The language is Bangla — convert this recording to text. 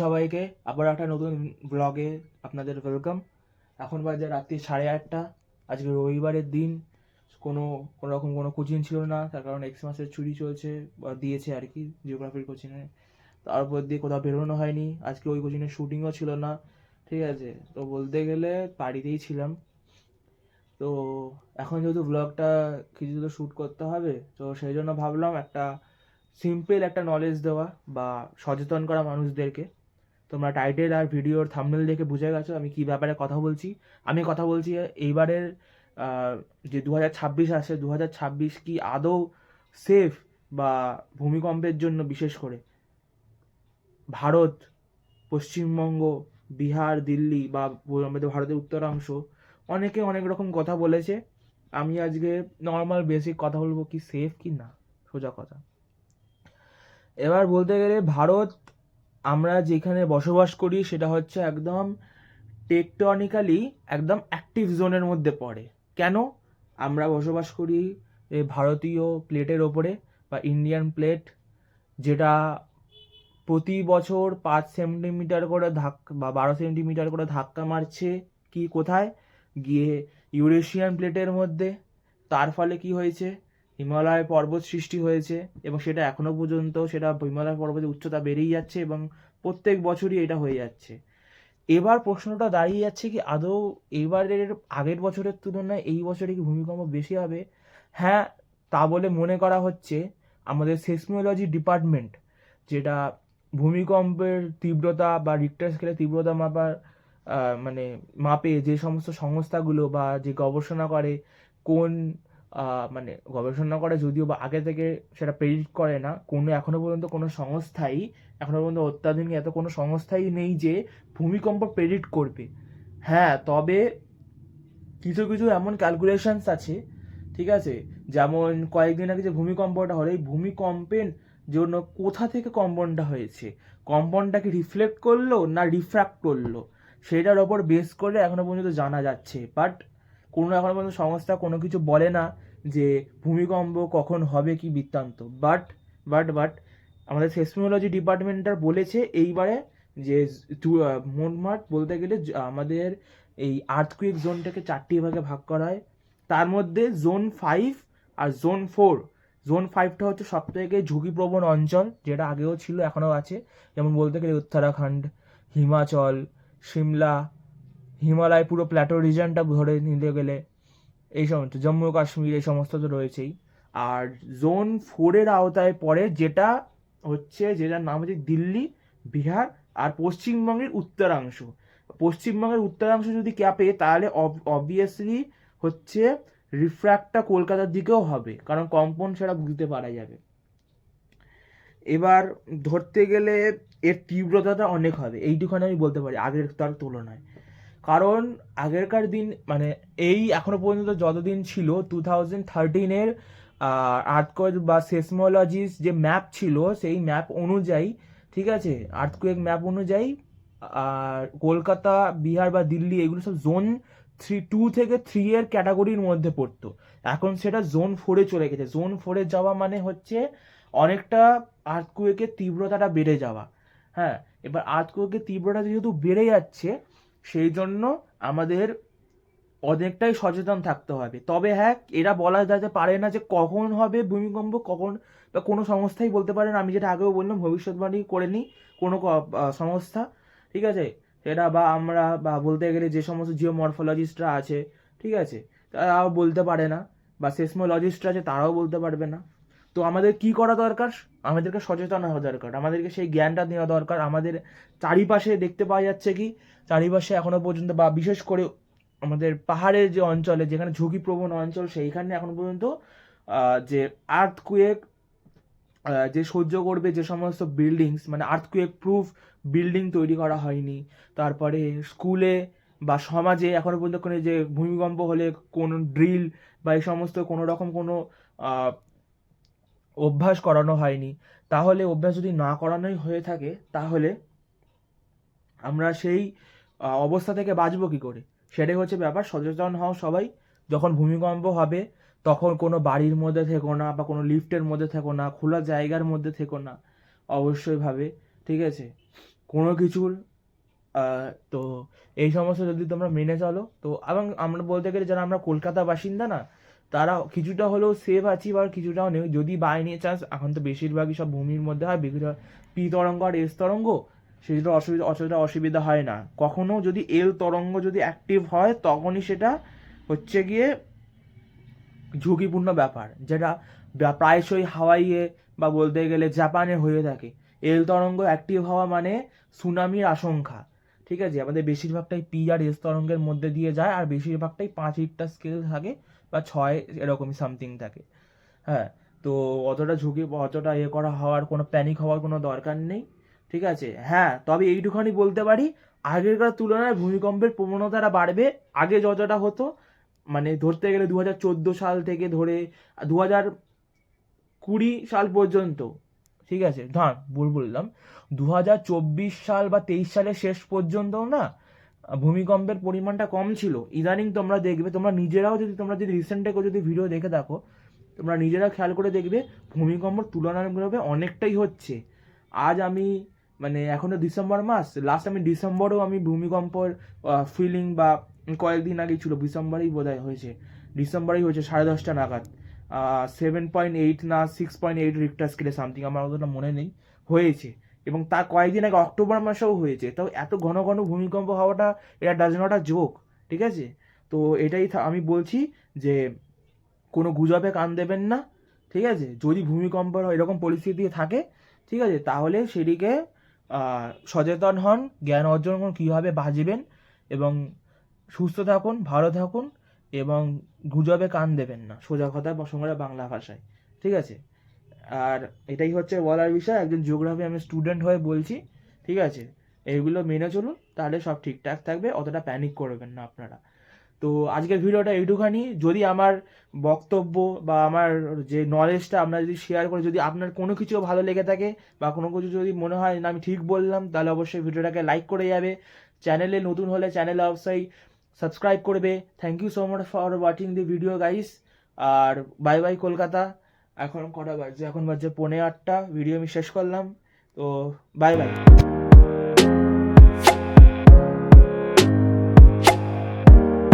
সবাইকে আবার একটা নতুন ব্লগে আপনাদের ওয়েলকাম এখন বাজে রাত্রি সাড়ে আটটা। আজকে রবিবারের দিন। কোনো কোনো রকম কোনো কোচিং ছিল না। তার কারণ এক্স মাসের ছুটি চলছে, বা দিয়েছে আর কি জিওগ্রাফির কোচিংয়ে তারপর দিয়ে কোথাও বেরোনো হয়নি। আজকে ওই কোচিংয়ের শুটিংও ছিল না। ঠিক আছে? তো বলতে গেলে বাড়িতেই ছিলাম। তো এখন যেহেতু ব্লগটা কিছু তো শ্যুট করতে হবে, তো সেই জন্য ভাবলাম একটা সিম্পল একটা নলেজ দেওয়া বা সচেতন করা মানুষদেরকে। তোমরা টাইটেল আর ভিডিওর থাম্বনেল দেখে বুঝে গেছো আমি কি ব্যাপারে কথা বলছি। আমি কথা বলছি এইবারের যে দু হাজার ছাব্বিশ আসে দু হাজার ছাব্বিশ কি আদৌ সেফ বা ভূমিকম্পের জন্য বিশেষ করে? ভারত, পশ্চিমবঙ্গ, বিহার, দিল্লি বা আমাদের ভারতের উত্তরাংশ, অনেকে অনেক রকম কথা বলেছে। আমি আজকে নর্মাল বেসিক কথা বলব কি সেফ কি না? সোজা কথা। এবার বলতে গেলে ভারত আমরা যেখানে বসবাস করি সেটা হচ্ছে একদম টেকটনিক্যালি একদম অ্যাক্টিভ জোনের মধ্যে পড়ে। কেন? আমরা বসবাস করি ভারতীয় প্লেটের ওপরে বা ইন্ডিয়ান প্লেট যেটা প্রতি বছর পাঁচ সেন্টিমিটার করে ধাক্কা বা বারো সেন্টিমিটার করে ধাক্কা মারছে কি কোথায়? গিয়ে ইউরেশিয়ান প্লেটের মধ্যে। তার ফলে কি হয়েছে? হিমালয় পর্বত সৃষ্টি হয়েছে এবং সেটা এখনও পর্যন্ত সেটা হিমালয় পর্বতের উচ্চতা বেড়েই যাচ্ছে এবং প্রত্যেক বছরই এটা হয়ে যাচ্ছে। এবার প্রশ্নটা দাঁড়িয়ে যাচ্ছে কি আদৌ এবারের আগের বছরের তুলনায় এই বছরে কি ভূমিকম্প বেশি হবে? হ্যাঁ তা বলে মনে করা হচ্ছে আমাদের সেসমোলজি ডিপার্টমেন্ট যেটা ভূমিকম্পের তীব্রতা বা রিক্টার স্কেলে তীব্রতা মাপার মানে মাপে যে সমস্ত সংস্থাগুলো বা যে গবেষণা করে কোন মানে গবেষণা করে যদিও বা আগে থেকে সেটা প্রেডিক্ট করে না, কোনো এখনও পর্যন্ত কোনো সংস্থাই, এখনও পর্যন্ত অত্যাধুনিক এত কোনো সংস্থাই নেই যে ভূমিকম্প প্রেডিক্ট করবে। হ্যাঁ তবে কিছু কিছু এমন ক্যালকুলেশনস আছে, ঠিক আছে? যেমন কয়েকদিন আগে যে ভূমিকম্পটা হলো, এই ভূমিকম্পের জন্য কোথা থেকে কম্পনটা হয়েছে? কম্পনটা কি রিফ্লেক্ট করল না রিফ্র্যাক্ট করল? সেটার ওপর বেস করে এখনও পর্যন্ত জানা যাচ্ছে। বাট কোনো, এখনও পর্যন্ত সংস্থা কোনো কিছু বলে না যে ভূমিকম্প কখন হবে কি বৃত্তান্ত। বাট বাট বাট আমাদের সেসমোলজি ডিপার্টমেন্টটা বলেছে এইবারে যে মোটমাট বলতে গেলে আমাদের এই আর্থকুইক জোনটাকে চারটি ভাগে ভাগ করা হয়। তার মধ্যে জোন ফাইভ আর জোন ফোর জোন ফাইভটা হচ্ছে সব থেকে ঝুঁকিপ্রবণ অঞ্চল, যেটা আগেও ছিল, এখনও আছে। যেমন বলতে গেলে উত্তরাখণ্ড, হিমাচল, সিমলা, হিমালয়, পুরো প্ল্যাটো রিজনটা ধরে নিতে গেলে এই সমস্ত জম্মু কাশ্মীর এই সমস্ত তো রয়েছেই। আর জোন ফোরের আওতায় পড়ে যেটা হচ্ছে, যেটার নাম হচ্ছে দিল্লি, বিহার আর পশ্চিমবঙ্গের উত্তরাংশ। পশ্চিমবঙ্গের উত্তরাংশ যদি ক্যাপে তাহলে অবভিয়াসলি হচ্ছে রিফ্র্যাক্টটা কলকাতার দিকেও হবে, কারণ কম্পন সেটা বুঝতে পারা যাবে। এবার ধরতে গেলে এর তীব্রতাটা অনেক হবে, এইটুখানি আমি বলতে পারি, আগের তার তুলনায়। কারণ আগেরকার দিন মানে এই এখনও পর্যন্ত যতদিন ছিল টু থাউজেন্ড থার্টিনের আর্থকোয়েক বা সেসমোলজিস যে ম্যাপ ছিল, সেই ম্যাপ অনুযায়ী, ঠিক আছে আর্থকোয়েক ম্যাপ অনুযায়ী, আর কলকাতা, বিহার বা দিল্লি, এগুলো সব জোন থ্রি টু থেকে থ্রি এর ক্যাটাগরির মধ্যে পড়তো। এখন সেটা জোন ফোরে চলে গেছে। জোন ফোরে যাওয়া মানে হচ্ছে অনেকটা আর্থকুয়েকের তীব্রতাটা বেড়ে যাওয়া। হ্যাঁ এবার আর্থকুয়েকের তীব্রতা যেহেতু বেড়ে যাচ্ছে সেই জন্য আমাদের অনেকটাই সচেতন থাকতে হবে। তবে হ্যাঁ এরা বলা যেতে পারে না যে কখন হবে ভূমিকম্প, কখন বা কোনো সংস্থাই বলতে পারে না। আমি যেটা আগেও বললাম, ভবিষ্যৎবাণী করে নিই কোনো সংস্থা, ঠিক আছে? সেটা বা আমরা বা বলতে গেলে যে সমস্ত জিওমরফোলজিস্টরা আছে, ঠিক আছে? তারাও বলতে পারে না বা সেসমোলজিস্টরা আছে, তারাও বলতে পারবে না। তো আমাদের কি করা দরকার? আমাদেরকে সচেতন হওয়া দরকার। আমাদেরকে সেই জ্ঞানটা নেওয়া দরকার। আমাদের চারিপাশে দেখতে পাওয়া যাচ্ছে কি, চারিপাশে এখনও পর্যন্ত বা বিশেষ করে আমাদের পাহাড়ের যে অঞ্চলে, যেখানে ঝুঁকিপ্রবণ অঞ্চল, সেইখানে এখনও পর্যন্ত যে আর্থকুয়েক যে সহ্য করবে যে সমস্ত বিল্ডিংস মানে আর্থকুয়েক প্রুফ বিল্ডিং তৈরি করা হয়নি। তারপরে স্কুলে বা সমাজে এখনও পর্যন্ত কোনো যে ভূমিকম্প হলে কোনো ড্রিল বা এই সমস্ত কোনো রকম কোনো অভ্যাস করানো হয়নি। তাহলে অভ্যাস যদি না করানোই হয়ে থাকে, তাহলে আমরা সেই অবস্থা থেকে বাঁচবো কি করে? সেটাই হচ্ছে ব্যাপার। সচেতন হও সবাই। যখন ভূমিকম্প হবে, তখন কোনো বাড়ির মধ্যে থেকো না বা কোনো লিফটের মধ্যে থেকো না, খোলা জায়গার মধ্যে থেকো না। অবশ্যই ভাবে, ঠিক আছে? কোনো কিছুর তো এই সমস্ত যদি তোমরা মেনে চলো, তো এবং আমরা বলতে গেলে যারা আমরা কলকাতা বাসিন্দা না তারা কিছুটা হলেও সেফ আছি বা কিছুটাও নেই। যদি বাই নিয়ে চান্স এখন তো বেশিরভাগই সব ভূমির মধ্যে হয় বেশিরভাগ পি তরঙ্গ আর এস তরঙ্গ, সেটা অসুবিধা অসুবিধা অসুবিধা হয় না। কখনো যদি এল তরঙ্গ যদি অ্যাক্টিভ হয়, তখনই সেটা হচ্ছে গিয়ে ঝুঁকিপূর্ণ ব্যাপার, যেটা প্রায়শই হাওয়াইয়ে বা বলতে গেলে জাপানে হয়ে থাকে। এল তরঙ্গ অ্যাক্টিভ হওয়া মানে সুনামির আশঙ্কা, ঠিক আছে? আমাদের বেশিরভাগটাই পি আর এস তরঙ্গের মধ্যে দিয়ে যায়, আর বেশিরভাগটাই পাঁচ রিক্টার স্কেল থাকে। বা ছয় এরকমই সামথিং থাকে। হ্যাঁ তো অতটা ঝুঁকি, অতটা ইয়ে করা হওয়ার কোনো প্যানিক হওয়ার কোনো দরকার নেই, ঠিক আছে? হ্যাঁ তবে এইটুখানি বলতে পারি, আগেরকার তুলনায় ভূমিকম্পের প্রবণতাটা বাড়বে, আগে যতটা হতো মানে ধরতে গেলে দু হাজার চোদ্দ সাল থেকে ধরে দু হাজার কুড়ি সাল পর্যন্ত, ঠিক আছে? ধর, ভুল বললাম দু হাজার চব্বিশ সাল বা তেইশ সালের শেষ পর্যন্ত না ভূমিকম্পের পরিমাণটা কম ছিল। ইদানিং তোমরা দেখবে, তোমরা নিজেরাও যদি, তোমরা যদি রিসেন্টে যদি ভিডিও দেখে দেখো তোমরা নিজেরা খেয়াল করে দেখবে ভূমিকম্প তুলনামূলকভাবে অনেকটাই হচ্ছে। আজ আমি মানে এখনও ডিসেম্বর মাস লাস্ট আমি ডিসেম্বরেও আমি ভূমিকম্পর ফিলিং বা কয়েকদিন আগে ছিল, ডিসেম্বরেই বোধহয় হয়েছে। ডিসেম্বরেই হয়েছে সাড়ে দশটা নাগাদ। সেভেন পয়েন্ট এইট না সিক্স পয়েন্ট এইট রিক্টার স্কেলে সামথিং আমার অতটা মনে নেই। হয়েছে। এবং তার কয়েকদিন আগে অক্টোবর মাসেও হয়েছে। তো এত ঘন ঘন ভূমিকম্প হওয়াটা, এটা ডাজ নট আ জোক ঠিক আছে? তো এটাই আমি বলছি যে, কোনো গুজবে কান দেবেন না, ঠিক আছে? যদি ভূমিকম্প এরকম পরিস্থিতি থাকে, ঠিক আছে? তাহলে সেটিকে সচেতন হন, জ্ঞান অর্জন করুন, কীভাবে বাঁচবেন এবং সুস্থ থাকুন, ভালো থাকুন এবং গুজবে কান দেবেন না। সোজা কথা বা সঙ্গে বাংলা ভাষায়, ঠিক আছে? আর এটাই হচ্ছে বলার বিষয়। একজন জিওগ্রাফি আমি স্টুডেন্ট হয়ে বলছি, ঠিক আছে? এইগুলো মেনে চলুন, তাহলে সব ঠিকঠাক থাকবে, অতটা প্যানিক করবেন না আপনারা। তো আজকের ভিডিওটা এইটুখানি। যদি আমার বক্তব্য বা আমার যে নলেজটা আপনারা যদি শেয়ার করে, যদি আপনার কোনো কিছু ভালো লেগে থাকে বা কোনো কিছু যদি মনে হয় না আমি ঠিক বললাম, তাহলে অবশ্যই ভিডিওটাকে লাইক করে যাবে। চ্যানেলে নতুন হলে চ্যানেলে অবশ্যই সাবস্ক্রাইব করবে। Thank you so much for watching the video guys R bye bye Kolkata এখন কটা বাজছে এখন বাজছে পৌনে আটটা। ভিডিও আমি শেষ করলাম। তো বাই বাই